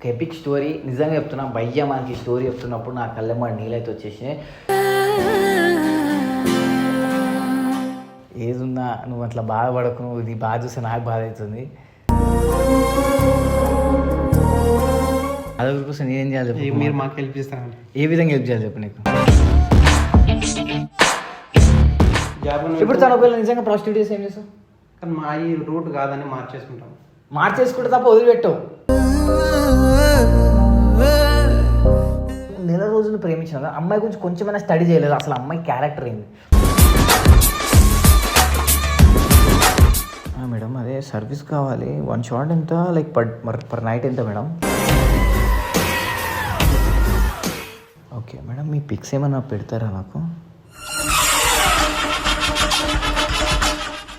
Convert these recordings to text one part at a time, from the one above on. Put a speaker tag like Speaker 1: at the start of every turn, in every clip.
Speaker 1: ఒక epic story నిజంగా చెప్తున్నా భయ్య మనకి స్టోరీ చెప్తున్నప్పుడు నా కళ్ళెమ్మ నీళ్ళైతే వచ్చేసినాయి. ఏదున్నా నువ్వు అట్లా బాధపడకు నువ్వు ఇది బాధ చూస్తే నాకు బాధ అవుతుంది. అదొక కోసం నేనేం చేయాలి చెప్పు?
Speaker 2: మీరు మాకు హెల్ప్ చేస్తారండి.
Speaker 1: ఏ విధంగా హెల్ప్ చేయాలి చెప్పు నీకు? ఇప్పుడు తన ఒకవేళ నిజంగా ప్రాస్టిట్యూట్ చేసి ఏం చేస్తావు?
Speaker 2: కానీ మా ఈ రూట్ కాదని మార్చేసుకుంటాం.
Speaker 1: మార్చేసుకుంటే తప్ప వదిలిపెట్టవు. నెల రోజులు ప్రేమించిన అమ్మాయి గురించి కొంచెమైనా స్టడీ చేయలేదు? అసలు అమ్మాయి క్యారెక్టర్ ఏంది? ఆ, మేడం అదే సర్వీస్ కావాలి. వన్ షాట్ ఎంత? లైక్ పర్ పర్ నైట్ ఎంత మేడం? ఓకే మేడం మీ పిక్స్ ఏమైనా పెడతారా నాకు?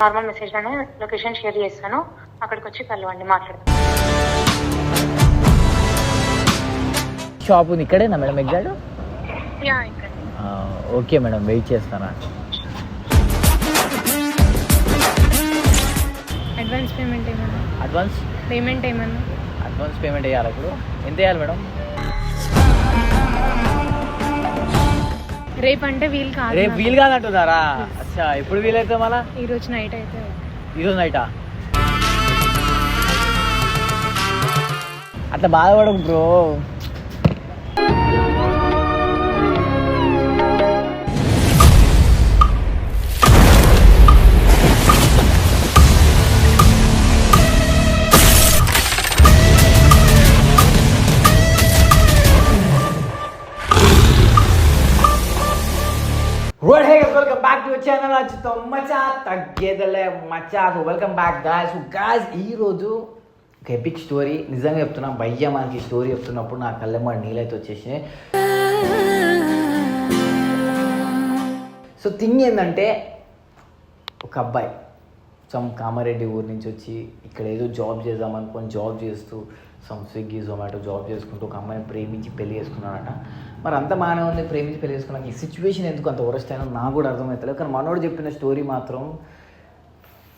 Speaker 3: నార్మల్ మెసేజ్లోనే లొకేషన్ షేర్ చేస్తాను. అక్కడికి వచ్చి కలవండి మాట్లాడదాం.
Speaker 1: షాప్ ఉంది ఇక్కడేనా madam exact? Okay madam wait చేస్తానా?
Speaker 3: అడ్వాన్స్ పేమెంట్ ఏమన్నా?
Speaker 1: అడ్వాన్స్
Speaker 3: పేమెంట్ ఏమన్నా?
Speaker 1: అడ్వాన్స్ పేమెంట్ వేయాలి ఇప్పుడు? ఎంత వేయాలి మేడం?
Speaker 3: రేపు అంటే వీలు కాదు
Speaker 1: రేపు. వీలు కాదంటున్నారా? అచ్చా ఎప్పుడు వీలైతే మళ్ళా?
Speaker 3: ఈ రోజు నైట్ అయితే.
Speaker 1: ఈరోజు నైటా అట్లా బాధపడకు bro. Welcome back to channel అచ్చుతో మచా తగ్గేదలే మచా వెల్కమ్ బ్యాక్ గాయస్ గాయస్ ఈ రోజు ఒక ఎపిక్ స్టోరీ నిజంగా చెప్తున్నా భయ్య మనకి స్టోరీ చెప్తున్నప్పుడు నా కళ్ళెమ్మ నీళ్ళైతే వచ్చేసినాయి. సో థింగ్ ఏంటంటే ఒక అబ్బాయి సమ్ కామారెడ్డి ఊరు నుంచి వచ్చి ఇక్కడ ఏదో జాబ్ చేద్దాం అనుకొని జాబ్ చేస్తూ సమ్ స్విగ్గీ జొమాటో జాబ్ చేసుకుంటూ ఒక అమ్మాయిని ప్రేమించి పెళ్ళి చేసుకున్నాడట. మరి అంత బాగానే ఉంది ప్రేమించి పెళ్ళి చేసుకున్నాక ఈ సిచ్యువేషన్ ఎందుకు అంత వరస్ట్ అయినా నాకు కూడా అర్థమవుతలేదు. కానీ మనోడు చెప్పిన స్టోరీ మాత్రం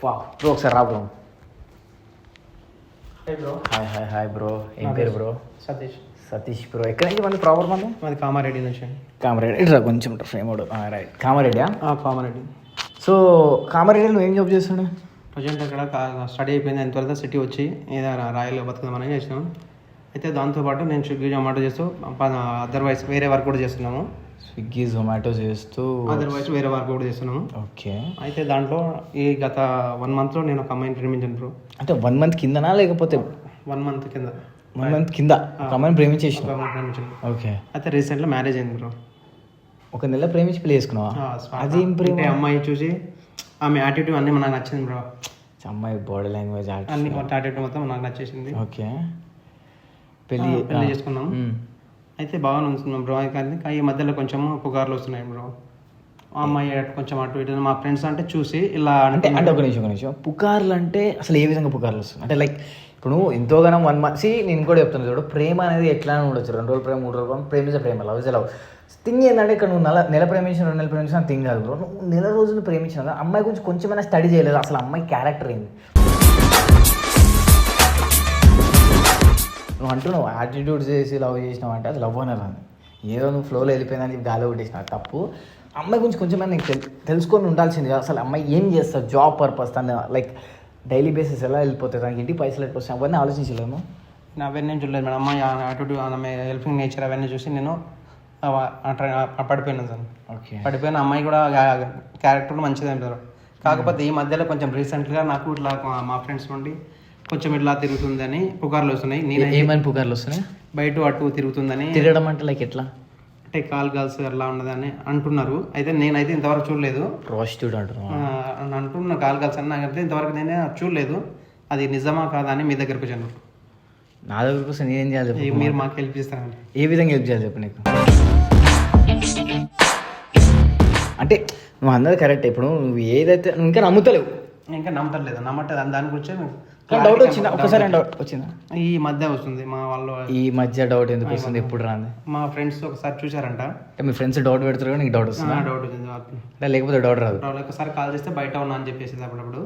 Speaker 1: ఫా బ్రో ఒకసారి రా bro
Speaker 2: bro
Speaker 1: hi hi hi bro ఏం పేరు బ్రో
Speaker 2: సతీష్.
Speaker 1: సతీష్ బ్రో ఎక్కడి నుంచి మన ప్రాపర్ మంది?
Speaker 2: మాది కామారెడ్డి నుంచి
Speaker 1: కామారెడ్డి. ఇట్లా కొంచెం ఫ్రేమ్ రైట్ కామారెడ్డియా?
Speaker 2: ఆ, కామారెడ్డి.
Speaker 1: సో కామారెడ్డి నువ్వు ఏం జాబ్ చేస్తుండే
Speaker 2: ప్రజెంట్ అక్కడ స్టడీ అయిపోయింది. ఎంతవరకు సిటీ వచ్చి ఏదో రా- రాయల్లో బతుకుదామని చేసినాం. అయితే దాంతోపాటు నేను స్విగ్గీ జొమాటో చేస్తూ అదర్వైజ్ వేరే వర్క్ కూడా చేస్తున్నాము.
Speaker 1: స్విగ్గీ జొమాటో చేస్తూ
Speaker 2: అదర్వైజ్ వేరే వర్క్ కూడా చేస్తున్నాము.
Speaker 1: ఓకే.
Speaker 2: అయితే దాంట్లో ఈ గత వన్ మంత్లో నేను ఒక అమ్మాయిని ప్రేమించాను బ్రో.
Speaker 1: అంటే వన్ మంత్ కిందనా లేకపోతే
Speaker 2: వన్ మంత్ కింద.
Speaker 1: వన్ మంత్ కింద ఒక అమ్మాయిని ప్రేమించేసిన?
Speaker 2: ప్రేమించాను.
Speaker 1: ఓకే.
Speaker 2: అయితే రీసెంట్లో మ్యారేజ్ అయింది బ్రో.
Speaker 1: ఒక నెల ప్రేమించి పెళ్ళి చేసుకున్నావా? అదేం ప్రేమ
Speaker 2: అమ్మాయి చూసి ఆమె యాటిట్యూడ్ అన్నీ మనకు నచ్చింది బ్రో.
Speaker 1: అమ్మాయి బాడీ లాంగ్వేజ్
Speaker 2: అన్ని యాటిట్యూడ్ మొత్తం నాకు నచ్చేసింది.
Speaker 1: ఓకే. పెళ్ళి
Speaker 2: ఆ, పెళ్ళి చేసుకున్నాం. అయితే బాగానే ఉంటున్నాం బ్రో కానీ ఈ మధ్యలో కొంచెం పుకార్లు వస్తున్నాయి బ్రో ఆ అమ్మాయి అటు కొంచెం అటు ఇటు మా ఫ్రెండ్స్ అంటే చూసి ఇలా
Speaker 1: అంటే అంటే ఒక నిమిషం ఒక నిమిషం. పుకార్లు అంటే అసలు ఏ విధంగా పుకార్లు వస్తుంది అంటే లైక్ ఇప్పుడు నువ్వు ఎంతోగానం వన్ మంత్ సి నేను కూడా చెప్తున్నా చూడు ప్రేమ అనేది ఎట్లా అని ఉండొచ్చు. రెండు రోజులు ప్రేమ మూడు రోజులు ప్రేమ ప్రేమించే ప్రేమ లవ్ ఇస్ లవ్ థింగ్ ఏంటంటే ఇక్కడ నువ్వు నెల నెల ప్రేమించిన రెండు నెలలు ప్రేమించిన థింగ్ కాదు బ్రో నువ్వు నెల రోజులు ప్రేమించిన అమ్మాయి గురించి కొంచెమైనా స్టడీ చేయలేదు. అసలు అమ్మాయి క్యారెక్టర్ ఏంది? నువ్వు అంటున్నావు యాటిట్యూడ్ చేసి లవ్ చేసినావు అంటే అది లవ్ అనరు అని. ఏదో నువ్వు ఫ్లోలో వెళ్ళిపోయిందని చెప్పి గాలి కొట్టేసిన తప్పు. అమ్మాయి గురించి కొంచెం నీకు తెల్ తెలుసుకొని ఉండాల్సింది అసలు అమ్మాయి ఏం చేస్తావు జాబ్ పర్పస్ తను లైక్ డైలీ బేసిస్ ఎలా వెళ్ళిపోతుంది తనకి ఇంటికి పైసలు ఎట్లా వస్తాయి? అవన్నీ ఆలోచించలేము
Speaker 2: నేను అవన్నీ చూడలేదు మేడం. అమ్మాయి యాటిట్యూడ్ ఆమె హెల్పింగ్ నేచర్ అవన్నీ చూసి నేను పడిపోయినాను సార్.
Speaker 1: ఓకే.
Speaker 2: పడిపోయిన. అమ్మాయి కూడా క్యారెక్టర్ మంచిదే బ్రో కాకపోతే ఈ మధ్యలో కొంచెం రీసెంట్గా నాకు ఇట్లా మా- మా ఫ్రెండ్స్ నుండి కొంచెం ఇట్లా తిరుగుతుందని పుకార్లు వస్తున్నాయి. నేను
Speaker 1: ఏమని పుకార్లు వస్తున్నాయి?
Speaker 2: బయట అటు తిరుగుతుందని
Speaker 1: తిరగడం అంటే లైక్ ఎట్లా?
Speaker 2: అంటే కాల్ గర్ల్స్ అలా ఉన్నదని అంటున్నారు. అయితే నేనైతే ఇంతవరకు చూడలేదు.
Speaker 1: ప్రాస్టిట్యూట్
Speaker 2: అని అంటున్న కాల్ గర్ల్స్ అని నాకైతే ఇంతవరకు నేనే చూడలేదు. అది నిజమా కాదా అని మీ దగ్గరకు వచ్చాను.
Speaker 1: నా దగ్గర కోసం నేనేం చేయాలి
Speaker 2: మీరు మాకు? హెల్ప్ చేస్తారండి.
Speaker 1: ఏ విధంగా హెల్ప్ చేయాలి చెప్పు నీకు? అంటే నువ్వు అన్నది కరెక్ట్ ఇప్పుడు నువ్వు ఏదైతే ఇంకా నమ్ముతలేవు.
Speaker 2: ఇంకా నమ్మట్లేదు నమ్మట్లేదు అని దాని గురించే
Speaker 1: డౌట్ వచ్చిందా? ఒక్కసారి డౌట్ వచ్చిందా?
Speaker 2: ఈ మధ్య వస్తుంది మా వాళ్ళు
Speaker 1: ఈ మధ్య డౌట్ ఎందుకు వస్తుంది? ఎప్పుడు రాంది?
Speaker 2: మా ఫ్రెండ్స్ ఒకసారి చూసారంట
Speaker 1: అంటే మీ ఫ్రెండ్స్ డౌట్ పెడతారు కానీ నీకు డౌట్ వస్తుందా?
Speaker 2: డౌట్ వచ్చింది
Speaker 1: లేకపోతే డౌట్ రాదు.
Speaker 2: ఒకసారి కాల్ చేస్తే బయట ఉన్నా అని చెప్పేసి అప్పుడప్పుడు.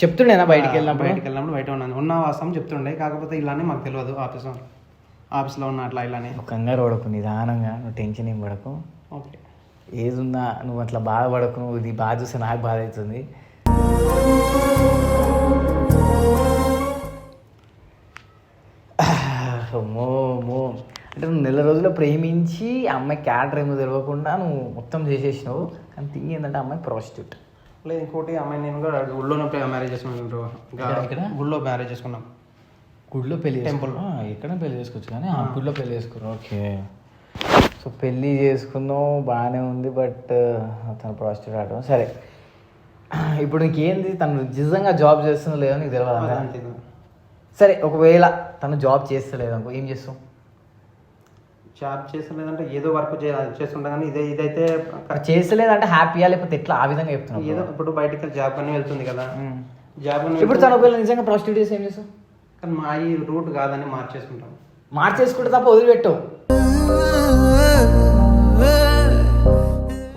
Speaker 1: చెప్తుండేనా బయటికి వెళ్ళినప్పుడు?
Speaker 2: బయటికి వెళ్ళినప్పుడు బయట ఉన్నాను. ఉన్న వాస్తవం చెప్తుండే కాకపోతే ఇలానే మాకు తెలియదు ఆఫీస్. ఆఫీస్లో ఉన్న అట్లా ఇలానే.
Speaker 1: కంగారు పడకు నిదానంగా నువ్వు టెన్షన్ ఏం పడకు.
Speaker 2: ఓకే.
Speaker 1: ఏదున్నా నువ్వు అట్లా బాధపడకు నువ్వు ఇది బాధ చూస్తే నాకు బాధ అవుతుంది. అమ్మో అమ్మో. అంటే నువ్వు నెల రోజులు ప్రేమించి అమ్మాయి క్యారెక్టర్ ఏమో తెలియకుండా నువ్వు మొత్తం చేసేసినావు. కానీ థింగ్ ఏంటంటే అమ్మాయి ప్రాస్టిట్యూట్
Speaker 2: లేదు ఇంకోటి అమ్మాయి నేను కూడా గుళ్ళోనే మ్యారేజ్ చేసుకున్నాను బ్రో. ఇంకా
Speaker 1: ఎక్కడ, ఎక్కడ?
Speaker 2: గుళ్ళో మ్యారేజ్ చేసుకున్నాం.
Speaker 1: గుడిలో
Speaker 2: పెళ్ళి.
Speaker 1: టెంపుల్. ఎక్కడ పెళ్ళి చేసుకోవచ్చు కానీ ఆ గుడిలో పెళ్ళి చేసుకున్నావు ఓకే. సో పెళ్ళి చేసుకున్నావు బాగానే ఉంది బట్ తను ప్రాస్టిట్యూట్ ఆడడం సరే. ఇప్పుడు నీకేంది? తను నిజంగా జాబ్ చేస్తుందో లేదో నీకు తెలియదు. సరే ఒకవేళ తను జాబ్ చేస్తలేదు అనుకో ఏం చేస్తావు?
Speaker 2: జాబ్ చేస్తలేదంటే ఏదో వర్క్ చేస్తుంటా కానీ ఇదే ఇదైతే
Speaker 1: చేస్తలేదంటే హ్యాపీయా? లేకపోతే ఎట్లా? ఆ విధంగా చెప్తున్నావు
Speaker 2: ఏదో ఇప్పుడు బయటికి జాబ్ అని వెళ్తుంది కదా. జాబ్ అని
Speaker 1: ఇప్పుడు తను ఒకవేళ నిజంగా ప్రాస్టిట్యూట్ చేసి ఏం చేస్తావు?
Speaker 2: కానీ మా ఈ రూట్ కాదని మార్చేసుకుంటాం.
Speaker 1: మార్చేసుకుంటే తప్ప వదిలిపెట్టవు.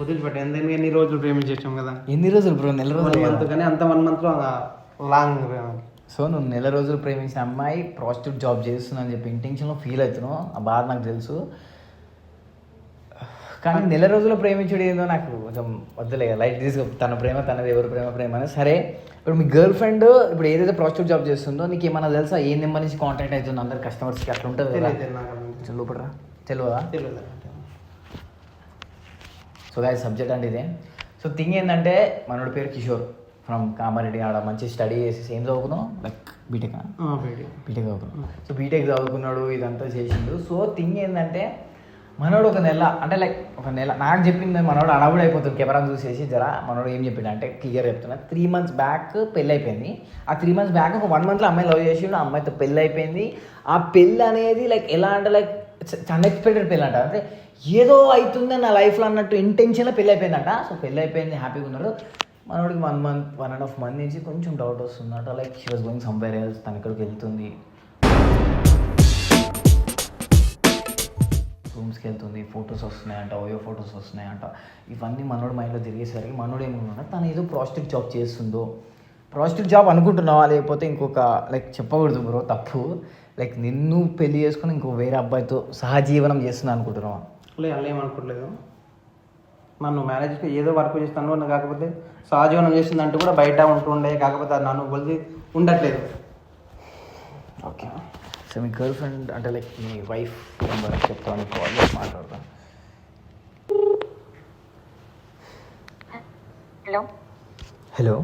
Speaker 2: వదిలిపెట్టాం ఎందుకంటే ఎన్ని రోజులు ప్రేమించేసాం కదా.
Speaker 1: ఎన్ని రోజులు బ్రో? నెల రోజులు
Speaker 2: అంత వన్ మంత్లో లాంగ్
Speaker 1: సో నువ్వు నెల రోజులు ప్రేమించిన అమ్మాయి ప్రాస్టిట్యూట్ జాబ్ చేస్తుందని చెప్పి ఇంటెన్షన్లో ఫీల్ అవుతున్నావు. ఆ బాధ నాకు తెలుసు. కానీ నెల రోజులు ప్రేమించుడు ఏందో నాకు కొంచెం వద్దులే. లైట్ తీసుకో తన ప్రేమ తనది ఎవరి ప్రేమ ప్రేమ అని సరే. ఇప్పుడు మీ గర్ల్ ఫ్రెండ్ ఇప్పుడు ఏదైతే ప్రాస్టిట్యూట్ జాబ్ చేస్తుందో నీకు ఏమన్నా తెలుసా? ఏ నెంబర్ నుంచి కాంటాక్ట్ అవుతుంది అందరు కస్టమర్స్కి అట్లా ఉంటుంది కదా?
Speaker 2: తెలియదు?
Speaker 1: సో దాని సబ్జెక్ట్ అంటే ఇదే. సో థింగ్ ఏంటంటే మనోడి పేరు కిషోర్. ఫ్రమ్ కామారెడ్డి ఆడ మంచి స్టడీ చేసి ఏం చదువుకున్నావు? Like B Tech B Tech చదువుకున్నాడు సో బీటెక్ చదువుకున్నాడు ఇదంతా చేసిండు. సో థింగ్ ఏంటంటే మనోడు ఒక నెల అంటే లైక్ ఒక నెల నాకు చెప్పింది మనోడు అడవుడు అయిపోతుంది కెమెరా చూసేసి జరా మనోడు ఏం చెప్పిండు అంటే క్లియర్ చెప్తున్నా. త్రీ మంత్స్ బ్యాక్ పెళ్ళి అయిపోయింది ఆ త్రీ మంత్స్ బ్యాక్ ఒక వన్ మంత్లో అమ్మాయి లవ్ చేసిండు అమ్మాయితో పెళ్ళి అయిపోయింది ఆ పెళ్ళి అనేది లైక్ ఎలా అంటే లైక్ అన్ఎక్స్పెక్టెడ్ పెళ్ళి అంట. అంటే ఏదో అవుతుంది నా లైఫ్లో అన్నట్టు ఇంటెన్షన్లో పెళ్ళి అయిపోయిందంట సో పెళ్ళి అయిపోయింది హ్యాపీగా ఉన్నారు. మనోడికి one month one and half month నుంచి కొంచెం డౌట్ వస్తుందట. Like she was going somewhere else తను ఇక్కడికి వెళ్తుంది. రూమ్స్కి వెళ్తుంది ఫొటోస్ వస్తున్నాయంట ఓయో ఫొటోస్ వస్తున్నాయంట. ఇవన్నీ మనోడు మైండ్లో తిరిగేసరికి మనోడు ఏమన్నా తను ఏదో ప్రాస్టిక్ జాబ్ చేస్తుందో. ప్రాస్టిక్ జాబ్ అనుకుంటున్నావా? లేకపోతే ఇంకొక లైక్ చెప్పకూడదు బ్రో తప్పు. లైక్ నిన్ను పెళ్ళి చేసుకుని ఇంకో వేరే అబ్బాయితో సహజీవనం చేస్తున్నా అనుకుంటున్నావా?
Speaker 2: లేదు అలా ఏమనుకోవట్లేదు నన్ను మ్యారేజ్కి ఏదో వర్క్ చేస్తాను కాకపోతే సహజీవనం చేసిందంటూ కూడా బయట ఉంటుండే కాకపోతే అది నన్ను వదిలి ఉండట్లేదు.
Speaker 1: ఓకే సో మీ గర్ల్ ఫ్రెండ్ అంటే లైక్ మీ వైఫ్ నెంబర్ చెప్తాను కాల్ చేసి మాట్లాడతాను
Speaker 3: hello
Speaker 1: hello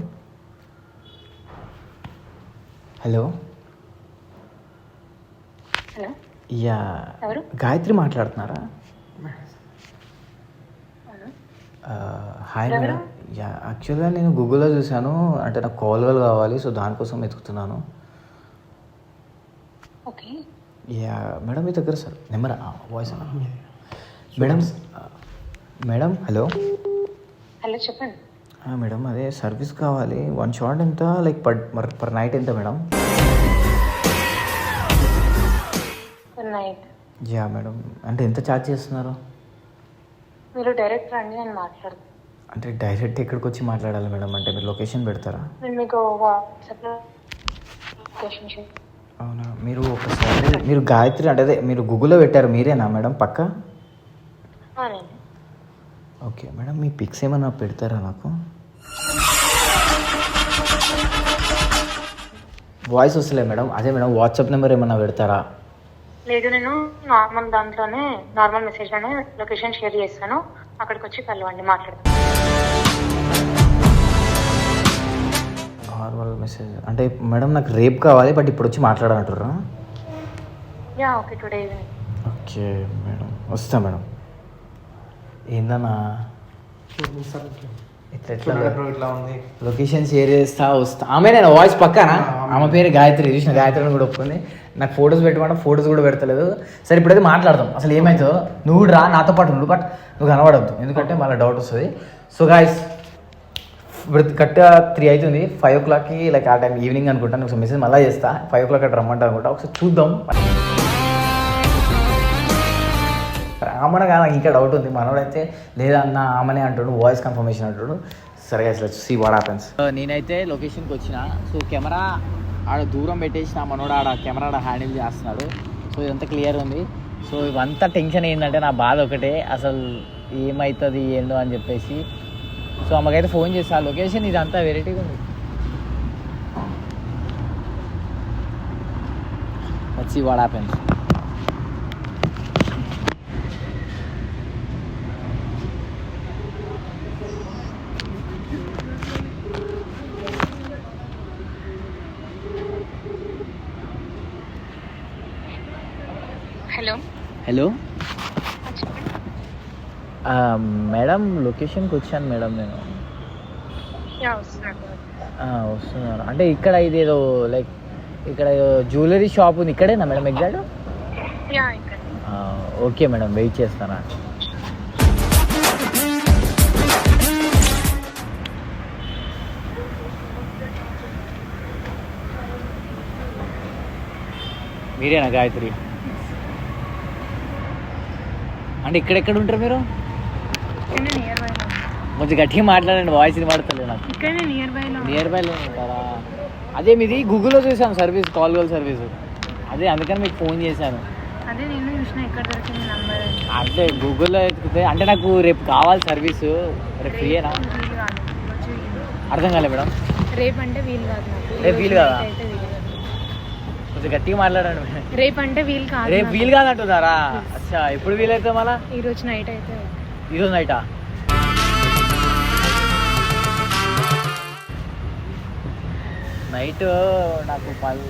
Speaker 1: hello yeah? Gayatri మాట్లాడుతున్నారా. హాయ్? మేడం యా యాక్చువల్గా నేను గూగుల్లో చూశాను. అంటే నాకు కాల్ కావాలి సో దానికోసం వెతుకుతున్నాను.
Speaker 3: ఓకే.
Speaker 1: యా మేడం మీ దగ్గర sir number? Voice madam madam hello
Speaker 3: hello చెప్పండి.
Speaker 1: ఆ, మేడం అదే సర్వీస్ కావాలి. వన్ షాట్ ఎంత? లైక్ పర్ పర్ నైట్ ఎంత మేడం యా మేడం అంటే ఎంత ఛార్జ్ చేస్తున్నారు?
Speaker 3: మీరు డైరెక్ట్ రండి నేను మాట్లాడతాను
Speaker 1: అంటే డైరెక్ట్ ఎక్కడికి వచ్చి మాట్లాడాలి మేడం? అంటే మీరు లొకేషన్ పెడతారా?
Speaker 3: నేను మీకు వాట్సాప్లో లొకేషన్ షేర్
Speaker 1: అవునా? మీరు ఒకసారి మీరు గాయత్రి అంటే అదే మీరు గూగుల్లో పెట్టారు మీరేనా మేడం? పక్క? ఓకే మేడం మీ పిక్స్ ఏమైనా పెడతారా నాకు? వాయిస్ వస్తలే మేడం. అదే మేడం వాట్సాప్ నెంబర్ ఏమైనా పెడతారా?
Speaker 3: లేదు నేను నార్మల్ దాంట్లోనే నార్మల్ మెసేజ్లోనే లొకేషన్ షేర్ చేస్తాను. అక్కడికి వచ్చి కలవండి మాట్లాడదాం.
Speaker 1: నార్మల్ మెసేజ్ అంటే మేడం నాకు రేపు కావాలి బట్ ఇప్పుడు వచ్చి మాట్లాడాలంటారా
Speaker 3: yeah okay today evening
Speaker 1: okay madam. వస్తా మేడం. ఏందన్నా?
Speaker 2: సార్
Speaker 1: ఇట్లా ఎట్లా
Speaker 2: ఇట్లా ఉంది?
Speaker 1: లొకేషన్ షేర్ చేస్తా వస్తా. ఆమె నేను వాయిస్ పక్కన? ఆమె. పేరు గాయత్రి చూసిన గాయత్రి అని కూడా ఒప్పుకుంది. నాకు ఫొటోస్ పెట్టమంటే ఫొటోస్ కూడా పెడతలేదు. సరే ఇప్పుడైతే మాట్లాడదాం. అసలు ఏమవుతుందో నువ్వు రా నాతో పాటు ఉండు బట్ నువ్వు కనబడద్దు. ఎందుకంటే మళ్ళీ డౌట్ వస్తుంది. సో గాయస్ ఇప్పుడు కరెక్ట్గా త్రీ అవుతుంది. ఫైవ్ ఓ క్లాక్కి లైక్ ఆ టైం ఈవినింగ్ అనుకుంటాను ఒకసారి మెసేజ్ మళ్ళీ చేస్తా. ఫైవ్ ఓ క్లాక్ అట్లా రమ్మంటా అనుకుంటా. ఒకసారి చూద్దాం. బ్రాహ్మణ కాదు నాకు ఇంకా డౌట్ ఉంది. మనోడైతే లేదన్న ఆమెనే అంటాడు వాయిస్ కన్ఫర్మేషన్ అంటాడు. సరే అసలు సీ వాట్ హ్యాపెన్స్ నేనైతే లొకేషన్కి వచ్చిన. సో కెమెరా ఆడ దూరం పెట్టేసిన మనోడు ఆడ కెమెరా ఆడ హ్యాండిల్ చేస్తున్నాడు. సో ఇదంతా క్లియర్ ఉంది. సో ఇవంతా టెన్షన్ ఏంటంటే నా బాధ ఒకటే. అసలు ఏమవుతుంది ఏందో అని చెప్పేసి. సో ఆమెకైతే ఫోన్ చేసి ఆ లొకేషన్ ఇదంతా వెరైటీగా ఉంది. వచ్చి what happens
Speaker 3: hello
Speaker 1: hello madam లొకేషన్కి వచ్చాను మేడం నేను.
Speaker 3: యా వస్తున్నాను
Speaker 1: అంటే ఇక్కడ ఇదేదో లైక్ ఇక్కడ జ్యువెలరీ షాప్ ఉంది. ఇక్కడేనా మేడం ఎగ్జాక్ట్
Speaker 3: యా ఇక్కడ.
Speaker 1: ఓకే మేడం వెయిట్ చేస్తానా? మీరేనా గాయత్రి? అంటే ఇక్కడెక్కడ ఉంటారు మీరు?
Speaker 3: బై
Speaker 1: కొంచెం గట్టిగా మాట్లాడండి వాయిస్ వినబడతలేదు నాకు.
Speaker 3: నియర్ బైలో
Speaker 1: నియర్ బైలో ఉంటారా? అదే మీది గూగుల్లో చూసాను సర్వీస్ కాల్ కాల్ సర్వీస్ అదే అందుకని మీకు ఫోన్ చేశాను.
Speaker 3: అదే
Speaker 1: అంటే గూగుల్లో ఎత్తుకుతే అంటే నాకు రేపు కావాలి సర్వీస్ రేపు ఫ్రీయేనా. అర్థం కాలే మేడం.
Speaker 3: రేపు అంటే వీలు కాదు
Speaker 1: రేపు వీలు కాదా? కొంచెం గట్టిగా మాట్లాడండి.
Speaker 3: రేపు అంటే వీలు కాదు
Speaker 1: రేపు. వీలు కాదంటున్నారా? అచ్చా ఎప్పుడు వీలైతే మళ్ళా?
Speaker 3: ఈ రోజు నైట్ అయితే.
Speaker 1: ఈరోజు నైటా? నైట్ నాకు పది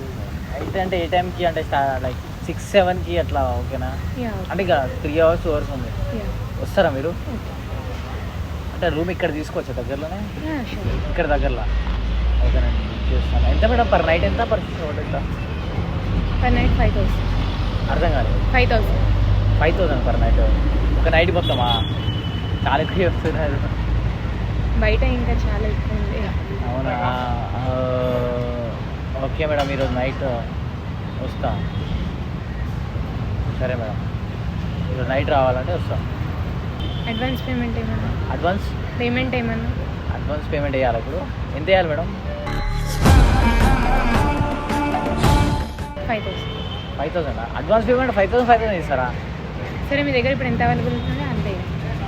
Speaker 1: నైట్ అంటే ఏ టైంకి అంటే లైక్ సిక్స్ సెవెన్కి అట్లా ఓకేనా? అంటే ఇక త్రీ అవర్స్ టూ అవర్స్ ఉంది. వస్తారా మీరు? అంటే రూమ్ ఇక్కడ తీసుకోవచ్చా దగ్గరలోనే? ఇక్కడ దగ్గరలో. ఓకేనండి చేస్తాను. ఎంత మేడం పర్ నైట్ ఎంత? పర్ ఎంత
Speaker 3: పర్ నైట్ ఫైవ్ థౌసండ్.
Speaker 1: అర్థం కాలేదు.
Speaker 3: Five thousand.
Speaker 1: Five thousand per night. ఒక నైట్ మొత్తమా? చాలా ఎక్కువ చెప్తున్నారు
Speaker 3: బయట ఇంకా చాలా ఎక్కువ ఉంది.
Speaker 1: అవునా? ఓకే మేడం ఈరోజు నైట్ వస్తా. సరే మేడం. ఈరోజు నైట్ రావాలంటే వస్తా.
Speaker 3: అడ్వాన్స్ పేమెంట్ ఏమన్నా?
Speaker 1: అడ్వాన్స్?
Speaker 3: పేమెంట్ ఏమన్నా?
Speaker 1: అడ్వాన్స్ పేమెంట్ వేయాలి ఇప్పుడు? ఎంత వేయాలి madam?
Speaker 3: Five thousand.
Speaker 1: Five thousand? Advance payment five thousand five thousand ఇస్తారా?
Speaker 3: సరే మీ దగ్గర ఇప్పుడు ఎంత అవైలబుల్ ఉంటుందో అంతే.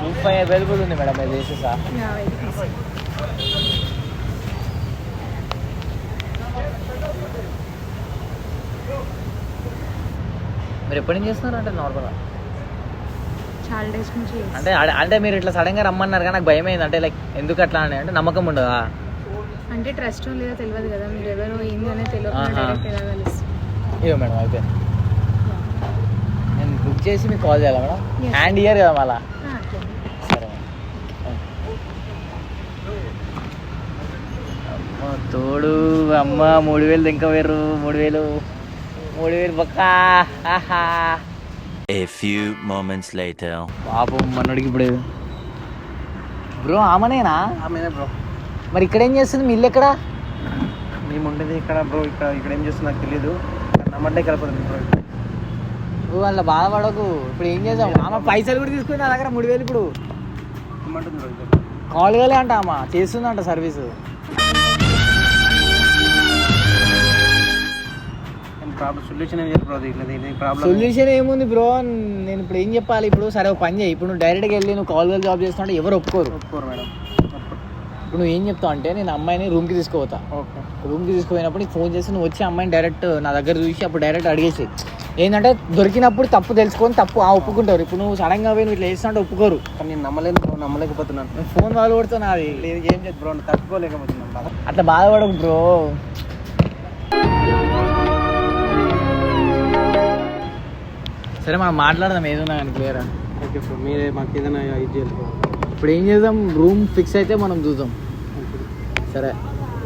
Speaker 1: టూ ఫైవ్ అవైలబుల్ ఉంది మేడం అది వేసేసా. మీరు ఎప్పటి నుంచి చేస్తున్నారు అంటే నార్మల్గా?
Speaker 3: చాలా డేస్ నుంచి.
Speaker 1: అంటే అంటే మీరు ఇట్లా సడన్గా రమ్మన్నారు కానీ నాకు భయం అయింది. అంటే లైక్ ఎందుకు అట్లా అని అంటే నమ్మకం ఉండదా?
Speaker 3: అంటే ట్రస్ట్ లేదో తెలియదు కదా మీరు ఎవరో తెలియదు. డైరెక్ట్ ఎలా కలుస్తుంది
Speaker 1: ఇవ్వ మేడం అయిపోయింది. నేను బుక్ చేసి మీకు కాల్ చేయాలా మేడం. హ్యాండ్ ఇయర్ కదా మళ్ళా. సరే అమ్మ తోడు అమ్మ మూడు వేలు ఇంకా వేరు మూడు వేలు. మూడు వేలు పక్క
Speaker 4: A few moments later.
Speaker 1: పాపం మనోడికి ఇప్పుడు బ్రో ఆమెనేనా?
Speaker 2: ఆమెనే బ్రో.
Speaker 1: మరి ఇక్కడ ఏం చేస్తుంది? మీ ఇల్లు ఎక్కడ?
Speaker 2: మేము ఉండేది ఇక్కడ బ్రో ఇక్కడ ఇక్కడ ఏం చేస్తుందో నాకు తెలియదు నమ్మంటే కలపదు
Speaker 1: నువ్వు అలా బాధపడకు. ఇప్పుడు ఏం చేసాం ఆమె పైసలు కూడా తీసుకుని నా దగ్గర మూడు వేలు ఇప్పుడు. కాల్ కాలే అంట అమ్మ. చేస్తుందంట సర్వీస్.
Speaker 2: సొల్యూషన్ ఏం
Speaker 1: సొల్యూషన్ ఏముంది బ్రో నేను ఇప్పుడు ఏం చెప్పాలి? ఇప్పుడు సరే ఒక పని చేయి. ఇప్పుడు నువ్వు డైరెక్ట్గా వెళ్ళి నువ్వు కాల్ జాబ్ చేస్తుంటే ఎవరు ఒప్పుకోరు.
Speaker 2: ఒప్పుకోరు మేడం.
Speaker 1: ఇప్పుడు నువ్వు ఏం చెప్తావు అంటే నేను అమ్మాయిని రూమ్కి తీసుకుపోతా.
Speaker 2: ఓకే.
Speaker 1: రూమ్కి తీసుకుపోయినప్పుడు నీకు ఫోన్ చేసి నువ్వు వచ్చి అమ్మాయిని డైరెక్ట్ నా దగ్గర చూసి అప్పుడు డైరెక్ట్ అడిగేసి ఏంటంటే దొరికినప్పుడు తప్పు తెలుసుకొని తప్పు ఆ ఒప్పుకుంటారు. ఇప్పుడు నువ్వు సడన్గా పోయి నువ్వు ఇట్లా చేస్తుంటే ఒప్పుకోరు.
Speaker 2: కానీ నేను నమ్మలేను బ్రో నమ్మలేకపోతున్నాను.
Speaker 1: నేను ఫోన్ వాళ్ళు కొడుతూ నాది.
Speaker 2: లేదు ఏం చేయదు బ్రో తట్టుకోలేకపోతున్నాను బాధ.
Speaker 1: అట్లా బాధపడకు బ్రో. సరే మనం మాట్లాడదాం ఏదన్నా కానీ క్లియర్
Speaker 2: ఓకే బ్రో మీరే మాకు ఏదైనా ఇది బ్రో.
Speaker 1: ఇప్పుడు ఏం చేద్దాం? రూమ్ ఫిక్స్ అయితే మనం చూద్దాం. సరే.